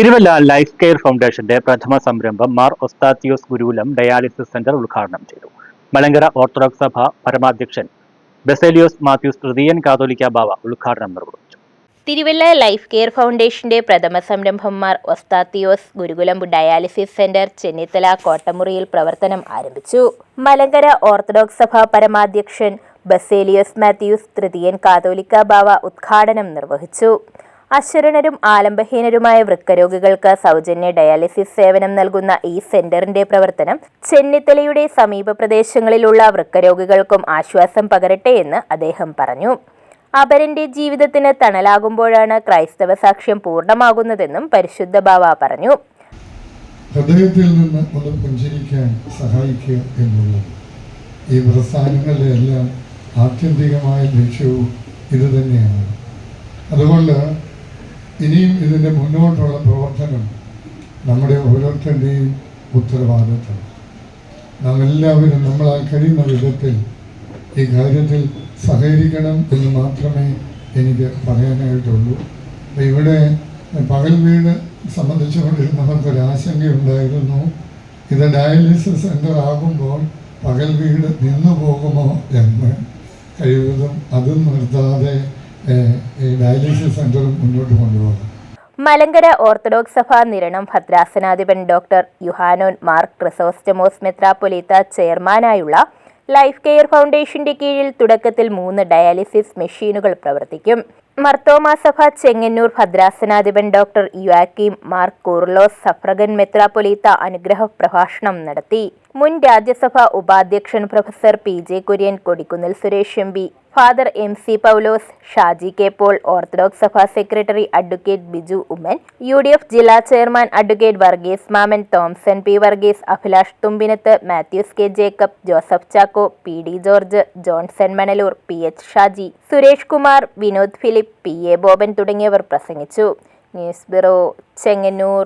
Thiruvalla life care ഫൗണ്ടേഷന്റെ പ്രഥമ സംരംഭം മാർ ഒസ്താത്തിയോസ് ഗുരുകുലം ഡയാലിസിസ് സെന്റർ ഉദ്ഘാടനം ചെയ്തു. മലങ്കര ഓർത്തഡോക്സ് സഭ പരമാധ്യക്ഷൻ ബെസേലിയോസ് മാത്യൂസ് തൃതീയൻ കാതോലിക്ക ബാവ ഉദ്ഘാടനം നിർവഹിച്ചു. തിരുവല്ല ലൈഫ് കെയർ ഫൗണ്ടേഷന്റെ പ്രഥമ സംരംഭന്മാർ ഒസ്താത്തിയോസ് ഗുരുകുലം ഡയാലിസിസ് സെന്റർ ചെന്നിത്തല കോട്ടമുറിയിൽ പ്രവർത്തനം ആരംഭിച്ചു. മലങ്കര ഓർത്തഡോക്സ് സഭ പരമാധ്യക്ഷൻ ബസേലിയോസ് മാത്യൂസ് തൃതീയൻ കാതോലിക്ക ബാവ ഉദ്ഘാടനം നിർവഹിച്ചു. അശരണരും ആലംബഹീനരുമായ വൃക്കരോഗികൾക്ക് സൗജന്യ ഡയാലിസിസ് സേവനം നൽകുന്ന ഈ സെന്ററിന്റെ പ്രവർത്തനം ചെന്നിത്തലയുടെ സമീപ പ്രദേശങ്ങളിലുള്ള വൃക്കരോഗികൾക്കും ആശ്വാസം പകരട്ടെ എന്ന് അദ്ദേഹം പറഞ്ഞു. അപരന്റെ ജീവിതത്തിന് തണലാകുമ്പോഴാണ് ക്രൈസ്തവ സാക്ഷ്യം പൂർണമാകുന്നതെന്നും പരിശുദ്ധ ബാവ പറഞ്ഞു. ഹൃദയത്തിൽ നിന്ന് ഒന്ന് പുഞ്ചിരിക്കാൻ സഹായിക്കുക എന്നുള്ളത് ഈ പ്രസ്ഥാനങ്ങളുടെ ആത്യന്തികമായ ലക്ഷ്യവും ഇത് തന്നെയാണ് അതുകൊണ്ട് ഇനിയും ഇതിന്റെ മുന്നോട്ടുള്ള പ്രവർത്തനം നമ്മുടെ ഓരോരുത്തരുടെയും ഉത്തരവാദിത്വം നാം എല്ലാവരും നമ്മളാൽ കഴിയുന്ന വിധത്തിൽ ഈ കാര്യത്തിൽ സഹകരിക്കണം എന്ന് മാത്രമേ എനിക്ക് പറയാനായിട്ടുള്ളൂ. ഇവിടെ പകൽ വീട് സംബന്ധിച്ചുകൊണ്ടിരുന്നവർക്കൊരാശങ്കയുണ്ടായിരുന്നു. ഇത് ഡയാലിസിസ് സെന്റർ ആകുമ്പോൾ പകൽ വീട് നിന്നു പോകുമോ എന്ന് കഴിവതും അതും നിർത്താതെ മുന്നോട്ട് മലങ്കര ഓർത്തഡോക്സ് സഭ നിരണം ഭദ്രാസനാധിപൻ ഡോക്ടർ യുഹാനോൻ മാർ ക്രിസോസ്റ്റമോസ് മെത്രാപ്പൊലീത്ത ചെയർമാനായുള്ള ലൈഫ് കെയർ ഫൗണ്ടേഷന്റെ കീഴിൽ തുടക്കത്തിൽ മൂന്ന് ഡയാലിസിസ് മെഷീനുകൾ പ്രവർത്തിക്കും. മർത്തോമാ സഭ ചെങ്ങന്നൂർ ഭദ്രാസനാധിപൻ ഡോക്ടർ യുവാക്കീം മാർ കൂർലോസ് സഫ്രഗൻ മെത്രാപ്പൊലീത്ത അനുഗ്രഹ പ്രഭാഷണം നടത്തി. മുൻ രാജ്യസഭാ ഉപാധ്യക്ഷൻ professor P J Kurien Kodikunnil Suresh M P father M C Paulose Shaji K Paul Orthodox സഭാ secretary advocate Biju Oommen U D F ജില്ലാ chairman advocate Varghese Mammen Thomson P Varghese Abhilash തുമ്പിനത്ത് Mathews K Jacob Joseph Chacko P D George Johnson Manalur P H Shaji Suresh Kumar Vinod Philip P A Boban തുടങ്ങിയവർ പ്രസംഗിച്ചു. News bureau Chengannur.